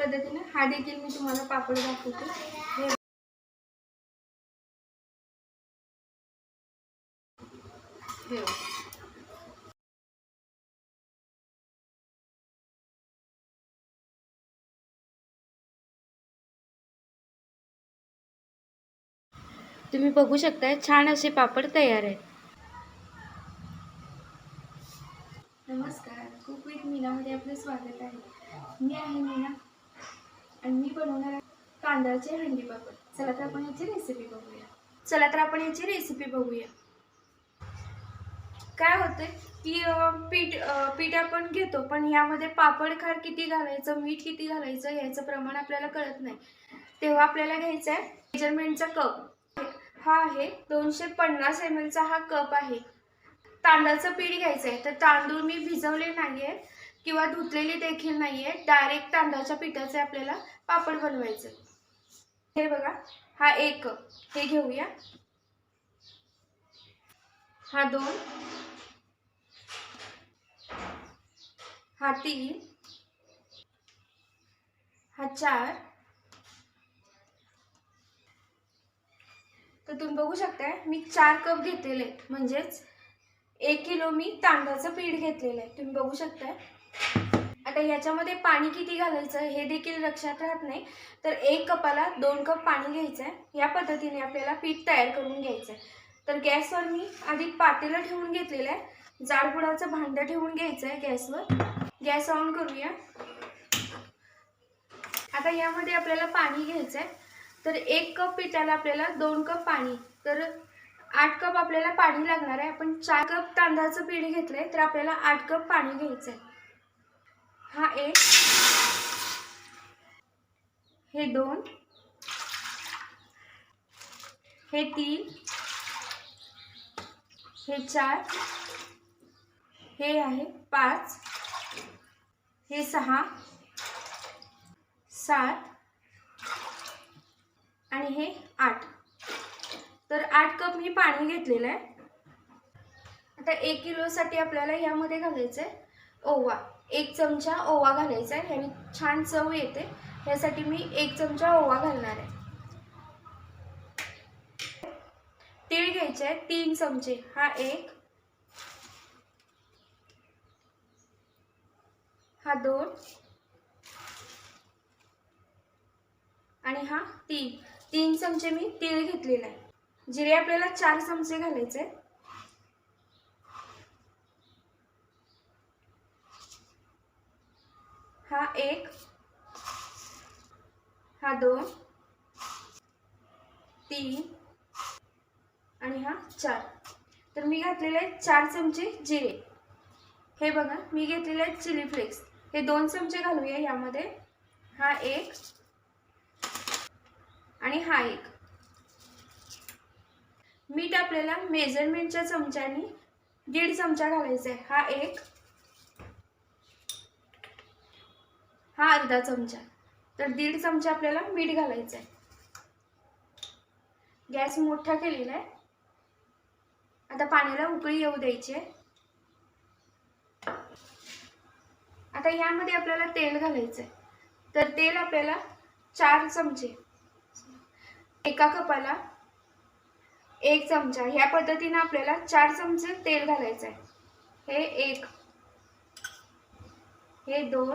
पद्धतीने हा देखील मी तुम्हाला पापड दाखवते. तुम्ही बघू शकताय छान असे पापड तयार आहेत. नमस्कार कुक विथ मीनामध्ये आपलं स्वागत आहे. मी आहे मीना. आणि मी बनवणार आहे तांदळाचे हंडी पापड. चला तर आपण याची रेसिपी बघूया. चला तर आपण याची रेसिपी बघूया. काय होतंय की पीठ पीठ आपण घेतो पण यामध्ये पापड खार किती घालायचं मीठ किती घालायचं याचं प्रमाण आपल्याला कळत नाही. तेव्हा आपल्याला घ्यायचं आहे मेजरमेंटचा कप. हा आहे दोनशे पन्नास एम एलचा हा कप आहे. तांदळाचं पीठ घ्यायचं आहे तर तांदूळ मी भिजवले नाही आहे किंवा धुतलेले देखील नाही आहे डायरेक्ट तांदळाच्या पिठाचे आपल्याला पापड बनवायचं. हे बघा हा एक कप हे घेऊया. हा दोन. हा तीन. हा चार. तर तुम्ही बघू शकताय मी चार कप घेतलेले म्हणजेच एक किलो मी तांदळाचं पीठ घेतलेलं आहे. तुम्ही बघू शकताय. आता याच्यामध्ये पाणी किती घालायचं हे देखील लक्षात राहत नाही. तर एक कपाला दोन कप पाणी घ्यायचं आहे. या पद्धतीने आपल्याला पीठ तयार करून घ्यायचं आहे. तर गॅसवर मी आधी पातेलं ठेवून घेतलेलं आहे. जाडपुडाचं भांडं ठेवून घ्यायचं आहे गॅसवर. गॅस ऑन करूया. आता यामध्ये आपल्याला पाणी घ्यायचं आहे. तर एक कप पिठाला आपल्याला दोन कप पाणी. तर आठ कप आपल्याला पाणी लागणार आहे. आपण चार कप तांदळाचं पीठ घेतलं आहे तर आपल्याला आठ कप पाणी घ्यायचं आहे. हा एक. हे दोन. हे तीन. हे चार. हे आहे पाच. हे सहा. सात. आणि हे आठ. तर आठ कप मी पाणी घेतलेलं आहे. आता एक किलोसाठी आपल्याला यामध्ये घालायचं आहे ओवा. एक चमचा ओवा घालायचा आहे ह्याने छान चव येते. ह्यासाठी मी एक चमचा ओवा घालणार आहे. तीळ घ्यायचे आहे तीन चमचे. हा एक. हा दोन. आणि हा तीन. तीन चमचे मी तीळ घेतलेला आहे. जिरे आपल्याला चार चमचे घालायचे हा एक हा दोन तीन आणि हा चार. तर मी घातलेले आहेत चार चमचे जिरे. हे बघा मी घेतलेले आहेत चिली फ्लेक्स. हे दोन चमचे घालूया यामध्ये. हा एक आणि हा एक. मीठ आपल्याला मेजरमेंटच्या चमच्यानी दीड चमचा घालायचा आहे. हा एक हा अर्धा चमचा. तर दीड चमचा आपल्याला मीठ घालायचं आहे. गॅस मोठा केलेला आहे. आता पाण्याला उकळी येऊ द्यायची आहे. आता यामध्ये आपल्याला तेल घालायचं आहे. तर तेल आपल्याला चार चमचे एका कपाला एक चमचा ह्या पद्धतीने आपल्याला चार चमचे तेल घालायचं आहे. हे एक हे दोन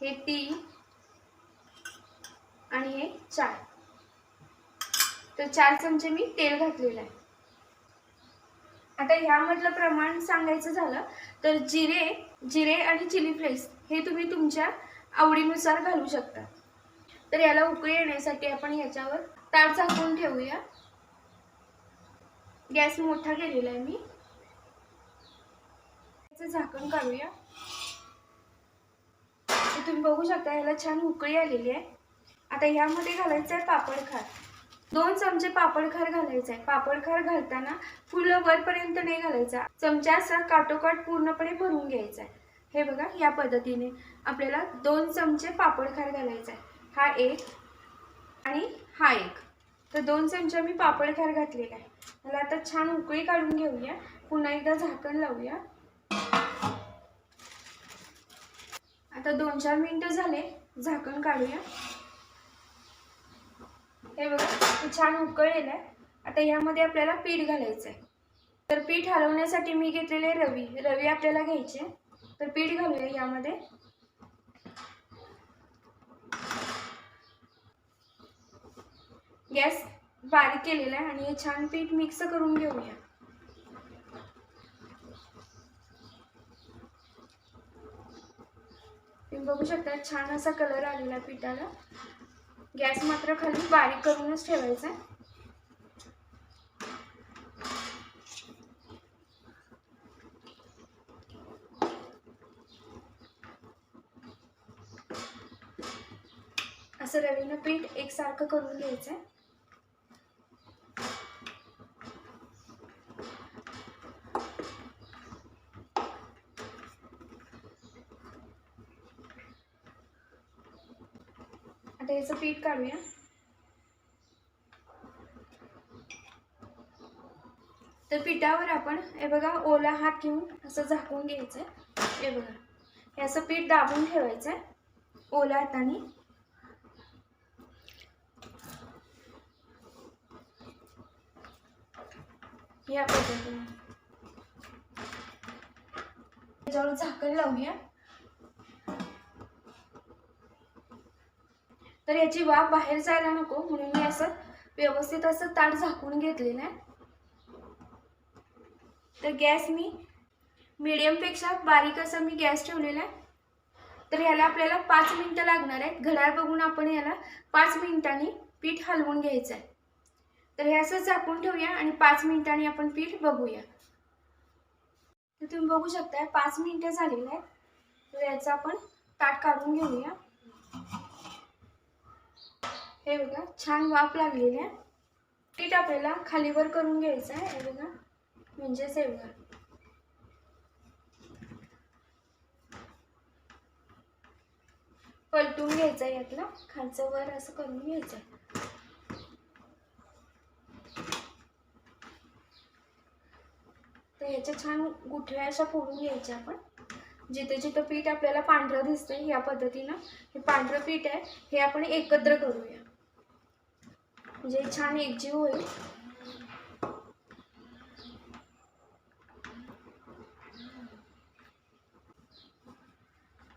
हे तीन आणि हे चार. तर चार चमचे मी तेल घातलेलं आहे. आता ह्यामधलं प्रमाण सांगायचं झालं तर जिरे जिरे आणि चिली फ्लेक्स हे तुम्ही तुमच्या आवडीनुसार घालू शकता. तर याला उकळी येण्यासाठी आपण याच्यावर ताळ झाकून ठेवूया. गॅस मोठा केलेला आहे मी. झाकण काढूया. तर तुम्ही बघू शकता ह्याला छान उकळी आलेली आहे. आता ह्यामध्ये घालायचं आहे पापड खार. दोन चमचे पापड खार घालायचा आहे. पापड खार घालताना फुलं वरपर्यंत नाही घालायचा. चमचा असा काटोकाट पूर्णपणे भरून घ्यायचा आहे. हे बघा या पद्धतीने आपल्याला दोन चमचे पापड खार घालायचा आहे. हा एक आणि हा एक. तर दोन चमचा मी पापड खार घातलेला आहे. मला आता छान उकळी काढून घेऊया. पुन्हा एकदा झाकण लावूया. आता दोन चार मिनिटं झाले. झाकण काढूया. हे बघा हे छान उकळलेलं आहे. आता यामध्ये आपल्याला पीठ घालायचं आहे तर पीठ हलवण्यासाठी मी घेतलेले रवी. रवी आपल्याला घ्यायचे. तर पीठ घालूया यामध्ये. गॅस बारीक केलेला आहे आणि हे छान पीठ मिक्स करून घेऊया तुम्ही बघू शकता छान असा कलर आलेला आहे पिठाला. गॅस मात्र खाली बारीक करूनच ठेवायचा आहे. असं रवीनं पीठ एकसारखं करून घ्यायचं आहे याचं पीठ काढूया. तर पिठावर आपण हे बघा ओला हात घेऊन असं झाकून घ्यायचं हे बघा हे असं पीठ दाबून ठेवायचं आहे हाताने. या पद्धतीने. त्याच्यावर झाकण लावूया. तर याची वाफ बाहेर जायला नको म्हणून मी असं व्यवस्थित असं ताट झाकून घेतलेलं आहे. तर गॅस मी मीडियमपेक्षा बारीक असा मी गॅस ठेवलेला आहे. तर याला आपल्याला पाच मिनटं लागणार आहेत. घड्याळ बघून आपण याला पाच मिनिटांनी पीठ हलवून घ्यायचं आहे. तर हे असं झाकून ठेवूया आणि पाच मिनिटांनी आपण पीठ बघूया. तर तुम्ही बघू शकता पाच मिनिटं झालेलं आहे तर याचं आपण ताट काढून घेऊया. हे बघा छान वाफ लागलेली आहे. पीठ आपल्याला खालीवर करून घ्यायचं आहे. हे बघा म्हणजेच हे बघा. पलटून घ्यायचं आहे यातलं. खालचं वर असं करून घ्यायचं तर ह्याच्या छान गुठळ्या अशा फोडून घ्यायच्या आपण. जिथे जिथं पीठ आपल्याला पांढरं दिसतंय या पद्धतीनं हे पांढरं पीठ आहे हे आपण एकत्र करूया. म्हणजे छान एकजीव होईल.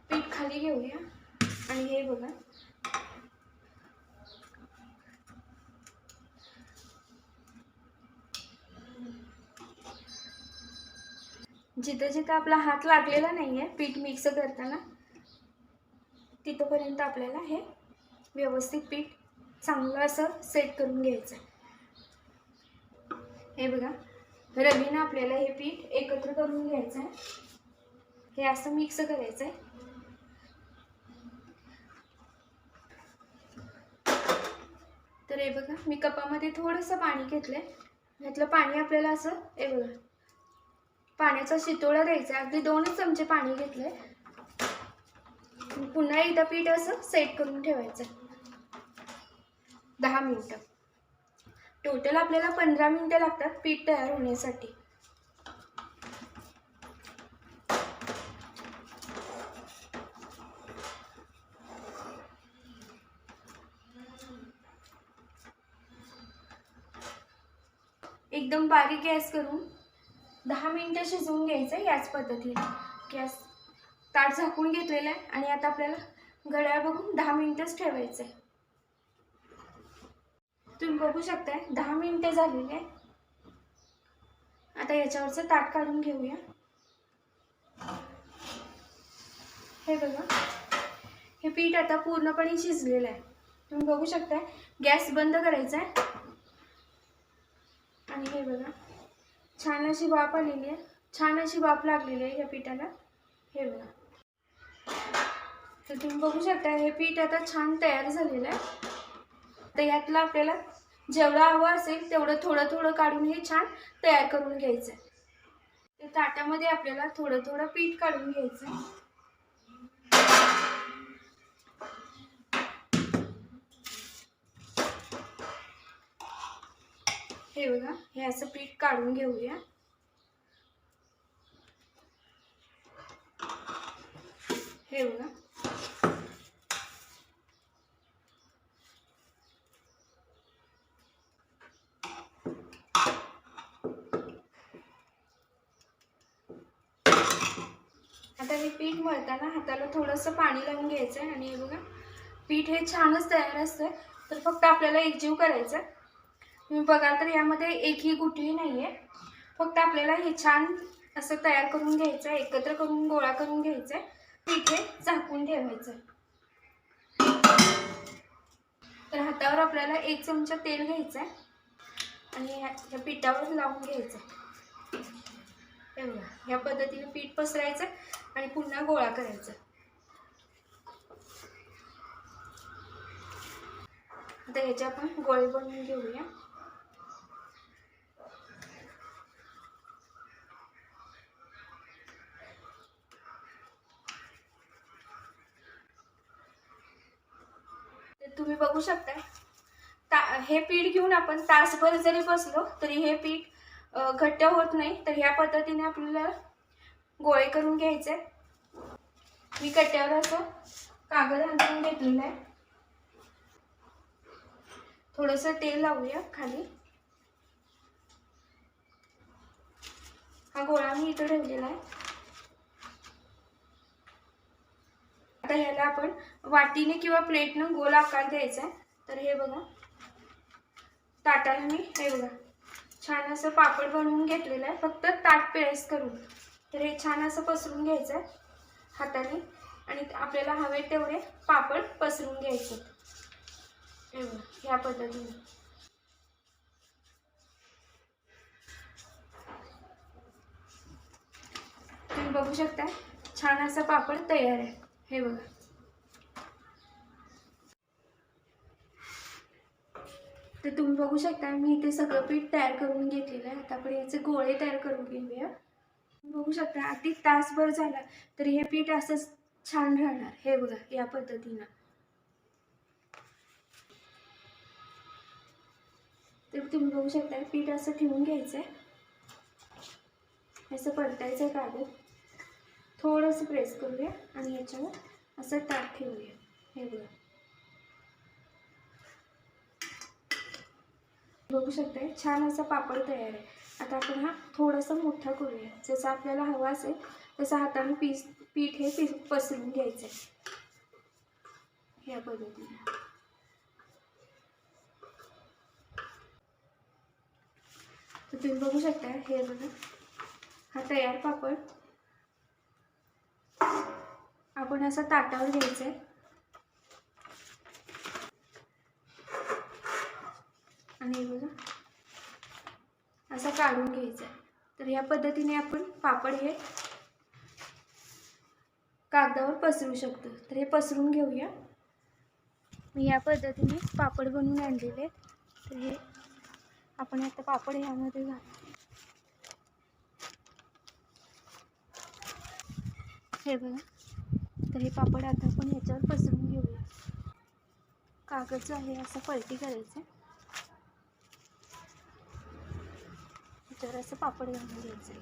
पीठ खाली घेऊया. आणि हे बघा. जिथं जिथं आपला हात लागलेला नाही आहे पीठ मिक्स करताना तिथंपर्यंत आपल्याला हे व्यवस्थित पीठ चांगलं असं सेट करून घ्यायचं. आहे हे बघा रवीनं आपल्याला हे पीठ एकत्र करून घ्यायचं आहे हे असं मिक्स करायचं आहे तर हे बघा मी कपामध्ये थोडंसं पाणी घेतलं आहे यातलं पाणी आपल्याला असं हे बघा पाण्याचा शितोळा द्यायचा. अगदी दोनच चमचे पाणी घेतलंय. पुन्हा एकदा पीठ असं सेट करून ठेवायचं. दहा मिनटं. टोटल आपल्याला पंधरा मिनटं लागतात पीठ तयार होण्यासाठी. एकदम बारीक गॅस करून दहा मिनटं शिजवून घ्यायचं याच पद्धतीने. गॅस ताट झाकून घेतलेलं आहे आणि आता आपल्याला घड्याळ बघून दहा मिनटंच ठेवायचं आहे तुम्ही बघू शकताय दहा मिनटे झालेले आहे. आता याच्यावरचं ताट काढून घेऊया. हे बघा. हे पीठ आता पूर्णपणे शिजलेलं आहे. तुम्ही बघू शकताय गॅस बंद करायचा आहे. आणि हे बघा छान अशी वाफ आलेली आहे. छान अशी वाफ लागलेली आहे या पिठाला. हे बघा. तर तुम्ही बघू शकता हे पीठ आता छान तयार झालेलं आहे. तर यातलं आपल्याला जेवढं हवं असेल तेवढं थोडं थोडं काढून हे छान तयार करून घ्यायचं. आहे ताटामध्ये आपल्याला थोडं थोडं पीठ काढून घ्यायचं. आहे हे बघा हे असं पीठ काढून घेऊया. हे बघा. पीठ मळताना हाताला थोडंसं पाणी लावून घ्यायचं आहे आणि हे बघा पीठ हे छानच तयार असतं तर फक्त आपल्याला एकजीव करायचं आहे. तुम्ही बघाल तर यामध्ये एकही गुठली नाही आहे फक्त आपल्याला हे छान असं तयार करून घ्यायचं आहे एकत्र करून गोळा करून घ्यायचं आहे पीठ हे झाकून ठेवायचं तर हातावर आपल्याला एक चमचा तेल घ्यायचं आहे आणि ह्या पिठावर लावून घ्यायचं आहे बघा ह्या पद्धतीने पीठ पसरायचं आणि पुन्हा गोळा करायचा. आता ह्याचे आपण गोळे बनवून घेऊया. तर तुम्ही बघू शकता ता हे पीठ घेऊन आपण तासभर जरी बसलो तरी हे पीठ घट्ट होत नाही तर ह्या पद्धतीने आपल्याला गोळे करून घ्यायचे. मी कट्ट्यावर असं कागद आणून घेतलेलं आहे. थोडंसं तेल लावूया खाली. हा गोळा मी इथं ठेवलेला आहे. आता ह्याला आपण वाटीने किंवा प्लेटनं गोल आकार द्यायचा आहे. तर हे बघा ताटाला मी हे बघा. छान असं पापड बनवून घेतलेलं आहे. फक्त ताट पिळेस करून. तर हे छान असं पसरून घ्यायचं आहे हाताने. आणि आपल्याला हवे तेवढे पापड पसरून घ्यायचे हे ह्या पद्धतीने. तुम्ही बघू शकता छान असा पापड तयार आहे. हे बघा. तर तुम्ही बघू शकता मी इथे सगळं पीठ तयार करून घेतलेलं आहे. आता आपण याचे गोळे तयार करून घेऊया. बघू शकता अगदी तासभर झाला तरी हे पीठ असंच छान राहणार. हे बघा या पद्धतीनं. तर तुम्ही बघू शकता पीठ असं ठेवून घ्यायचं आहे असं परतायचं आहे कागद. थोडंसं प्रेस करूया आणि याच्यावर असं ताट ठेवूया. हे बघा. बघू शकताय. छान असा पापड तयार आहे. आता आपण हा थोडासा मोठा करूया. जसं आपल्याला हवा असेल तसं हाताने पीस पीठ हे पीस पसरून घ्यायचं आहे या पद्धतीने. तर तुम्ही बघू शकता हे बघा. हा तयार पापड. आपण असा ताटावर घ्यायचं आहे आणि हे बघा. असं काढून घ्यायचं आहे. तर ह्या पद्धतीने आपण पापड हे कागदावर पसरू शकतो. तर हे पसरून घेऊया. मी या पद्धतीने पापड बनवून आणलेले तर हे आपण आता पापड ह्यामध्ये घालू. हे बघा. तर हे पापड आता आपण ह्याच्यावर पसरून घेऊया. कागद जो आहे असं पलटी करायचं तर असं पापड घालून घ्यायचं.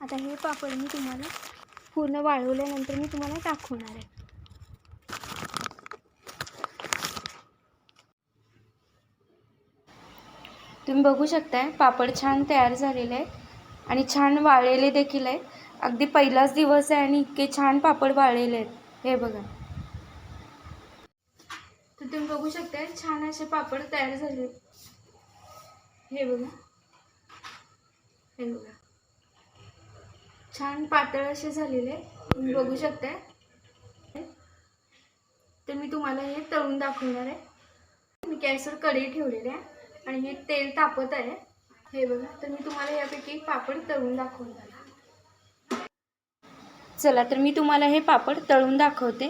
आता हे पापड मी तुम्हाला पूर्ण वाळवल्यानंतर मी तुम्हाला दाखवणार आहे. तुम्ही बघू शकताय पापड छान तयार झालेले आहे आणि छान वाळलेले देखील आहे. अगदी पहिलाच दिवस आहे आणि इतके छान पापड वाळलेले आहेत. हे बघा. तर तुम्ही बघू शकता छान असे पापड तयार झाले. हे बघा. हे बघा. छान पातळ असे झालेले तुम्ही बघू शकताय. तर मी तुम्हाला हे तळून दाखवणार आहे. मी गॅसवर कढई ठेवलेली आहे आणि हे तेल तापत आहे. हे बघा. तर मी तुम्हाला यापैकी पापड तळून दाखवणार चला तर मी तुम्हाला हे पापड तळून दाखवते.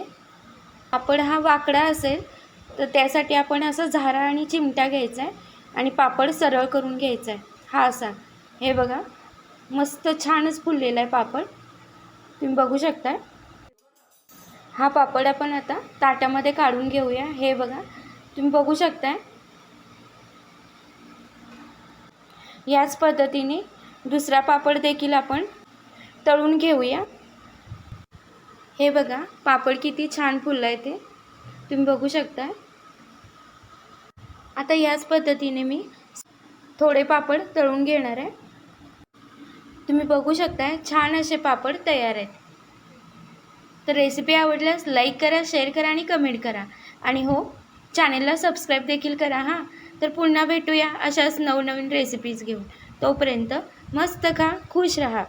पापड हा वाकडा असेल तर त्यासाठी आपण असं झारा आणि चिमटा घ्यायचा आहे आणि पापड सरळ करून घ्यायचा आहे हा असा. हे बघा मस्त छानच फुललेला आहे पापड. तुम्ही बघू शकताय. हा पापड आपण आता ताटामध्ये काढून घेऊया. हे बघा तुम्ही बघू शकताय. याच पद्धतीने दुसरा पापड देखील आपण तळून घेऊया. हे बघा पापड किती छान फुललं आहे ते. तुम्ही बघू शकता आता याच पद्धतीने मी थोडे पापड तळून घेणार आहे. तुम्ही बघू शकता छान असे पापड तयार आहेत. तर रेसिपी आवडल्यास लाईक करा शेअर करा आणि कमेंट करा. आणि हो चॅनेलला सबस्क्राईब देखील करा हां. तर पुन्हा भेटूया अशाच नवनवीन रेसिपीज घेऊन. तोपर्यंत मस्त खा खुश रहा.